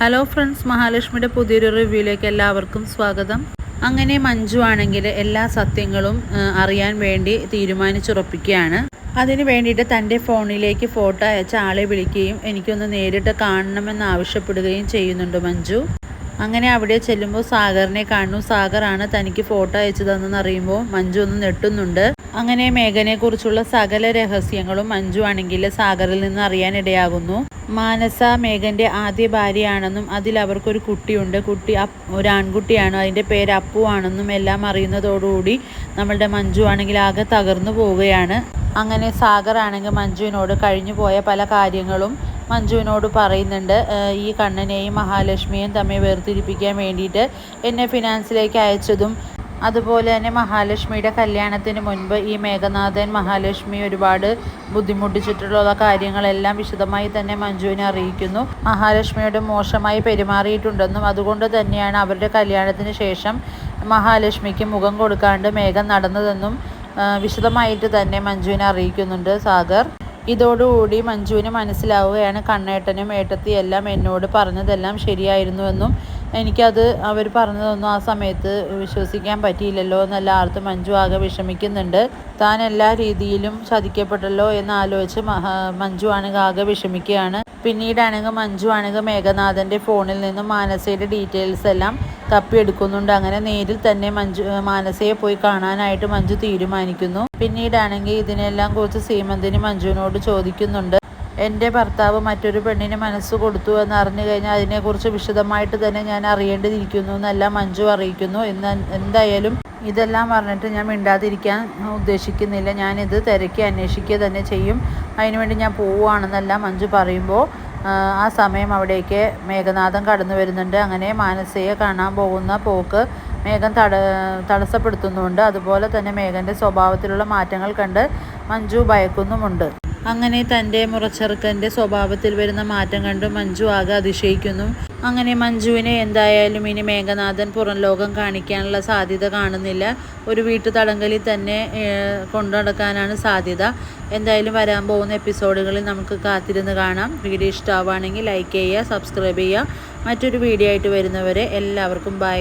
Hello friends മഹാലക്ഷ്മിയുടെ പുതിയൊരു റിവ്യൂയിലേക്ക് എല്ലാവർക്കും സ്വാഗതം. അങ്ങനെ മഞ്ജു ആണെങ്കിൽ എല്ലാ സത്യങ്ങളും അറിയാൻ വേണ്ടി തീരുമാനിച്ചുറപ്പിക്കുകയാണ്. അതിന് വേണ്ടിയിട്ട് തന്റെ ഫോണിലേക്ക് ഫോട്ടോ അയച്ച ആളെ വിളിക്കുകയും എനിക്കൊന്ന് നേരിട്ട് കാണണമെന്ന് ആവശ്യപ്പെടുകയും ചെയ്യുന്നുണ്ട് മഞ്ജു. അങ്ങനെ അവിടെ ചെല്ലുമ്പോൾ സാഗറിനെ കാണുന്നു. സാഗറാണ് തനിക്ക് ഫോട്ടോ അയച്ചു തന്നെന്ന് അറിയുമ്പോൾ മഞ്ജു ഒന്ന് നെട്ടുന്നുണ്ട് അങ്ങനെ മേഘനെക്കുറിച്ചുള്ള സകല രഹസ്യങ്ങളും മഞ്ജു ആണെങ്കിൽ സാഗറിൽ നിന്ന് അറിയാനിടയാകുന്നു. മാനസ മേഘന്റെ ആദ്യ ഭാര്യയാണെന്നും അതിൽ അവർക്കൊരു കുട്ടിയുണ്ട്. കുട്ടി ഒരു ആൺകുട്ടിയാണ്. അതിന്റെ പേര് അപ്പു ആണെന്നും എല്ലാം അറിയുന്നതോടുകൂടി നമ്മളുടെ മഞ്ജു ആണെങ്കിൽ ആകെ തകർന്നു പോവുകയാണ്. അങ്ങനെ സാഗർ ആണെങ്കിൽ മഞ്ജുവിനോട് കഴിഞ്ഞു പോയ പല കാര്യങ്ങളും മഞ്ജുവിനോട് പറയുന്നുണ്ട്. ഈ കണ്ണനെയും മഹാലക്ഷ്മിയെയും തമ്മിൽ വേർതിരിപ്പിക്കാൻ വേണ്ടിയിട്ട് എന്നെ ഫിനാൻസിലേക്ക് അയച്ചതും അതുപോലെ തന്നെ മഹാലക്ഷ്മിയുടെ കല്യാണത്തിന് മുൻപ് ഈ മേഘനാഥൻ മഹാലക്ഷ്മി ഒരുപാട് ബുദ്ധിമുട്ടിച്ചിട്ടുള്ള കാര്യങ്ങളെല്ലാം വിശദമായി തന്നെ മഞ്ജുവിനെ അറിയിക്കുന്നു. മഹാലക്ഷ്മിയോട് മോശമായി പെരുമാറിയിട്ടുണ്ടെന്നും അതുകൊണ്ട് തന്നെയാണ് അവരുടെ കല്യാണത്തിന് ശേഷം മഹാലക്ഷ്മിക്ക് മുഖം കൊടുക്കാണ്ട് മേഘം നടന്നതെന്നും വിശദമായിട്ട് തന്നെ മഞ്ജുവിനെ അറിയിക്കുന്നുണ്ട് സാഗർ. ഇതോടുകൂടി മഞ്ജുവിന് മനസ്സിലാവുകയാണ് കണ്ണേട്ടനും ഏട്ടത്തിയെല്ലാം എന്നോട് പറഞ്ഞതെല്ലാം ശരിയായിരുന്നുവെന്നും എനിക്കത് അവർ പറഞ്ഞതൊന്നും ആ സമയത്ത് വിശ്വസിക്കാൻ പറ്റിയില്ലല്ലോ എന്നല്ല ആർത്ത് മഞ്ജു ആകെ വിഷമിക്കുന്നുണ്ട്. താൻ എല്ലാ രീതിയിലും ചതിക്കപ്പെട്ടല്ലോ എന്ന് ആലോചിച്ച് മഞ്ജു ആണെങ്കിൽ ആകെ വിഷമിക്കുകയാണ്. പിന്നീടാണെങ്കിൽ മഞ്ജു ആണെങ്കിൽ മേഘനാഥന്റെ ഫോണിൽ നിന്നും മാനസയുടെ ഡീറ്റെയിൽസ് എല്ലാം തപ്പിയെടുക്കുന്നുണ്ട്. അങ്ങനെ നേരിൽ തന്നെ മഞ്ജു മാനസയെ പോയി കാണാനായിട്ട് മഞ്ജു തീരുമാനിക്കുന്നു. പിന്നീടാണെങ്കിൽ ഇതിനെല്ലാം കുറിച്ച് സീമന്തിന് മഞ്ജുവിനോട് ചോദിക്കുന്നുണ്ട്. എന്റെ ഭർത്താവ് മറ്റൊരു പെണ്ണിന് മനസ്സ് കൊടുത്തു എന്ന് അറിഞ്ഞു കഴിഞ്ഞാൽ അതിനെക്കുറിച്ച് വിശദമായിട്ട് തന്നെ ഞാൻ അറിയേണ്ടിയിരിക്കുന്നു എന്നെല്ലാം മഞ്ജു അറിയിക്കുന്നു എന്ന് എന്തായാലും ഇതെല്ലാം പറഞ്ഞിട്ട് ഞാൻ മിണ്ടാതിരിക്കാൻ ഉദ്ദേശിക്കുന്നില്ല. ഞാനിത് തിരക്കി അന്വേഷിക്കുക തന്നെ ചെയ്യും. അതിനുവേണ്ടി ഞാൻ പോവുകയാണെന്നെല്ലാം മഞ്ജു പറയുമ്പോൾ ആ, സമയം അവിടേക്ക് മേഘനാഥം കടന്നു വരുന്നുണ്ട്. അങ്ങനെ മാനസയെ കാണാൻ പോകുന്ന പോക്ക് മേഘം തട തടസ്സപ്പെടുത്തുന്നുമുണ്ട് അതുപോലെ തന്നെ മേഘന്റെ സ്വഭാവത്തിലുള്ള മാറ്റങ്ങൾ കണ്ട് മഞ്ജു ഭയക്കുന്നുമുണ്ട്. അങ്ങനെ തന്റെ മുറച്ചെറുക്കന്റെ സ്വഭാവത്തിൽ വരുന്ന മാറ്റം കണ്ട് മഞ്ജു ആകെ അതിശയിക്കുന്നു. അങ്ങനെ മഞ്ജുവിനെ എന്തായാലും ഇനി മേഘനാഥൻ പുറം ലോകം കാണിക്കാനുള്ള സാധ്യത കാണുന്നില്ല. ഒരു വീട്ടു തടങ്കലിൽ തന്നെ കൊണ്ടുനടക്കാനാണ് സാധ്യത. എന്തായാലും വരാൻ പോകുന്ന എപ്പിസോഡുകളിൽ നമുക്ക് കാത്തിരുന്ന് കാണാം. വീഡിയോ ഇഷ്ടമാവുകയാണെങ്കിൽ ലൈക്ക് ചെയ്യുക സബ്സ്ക്രൈബ് ചെയ്യുക. മറ്റൊരു വീഡിയോ ആയിട്ട് വരുന്നവരെ എല്ലാവർക്കും ബൈ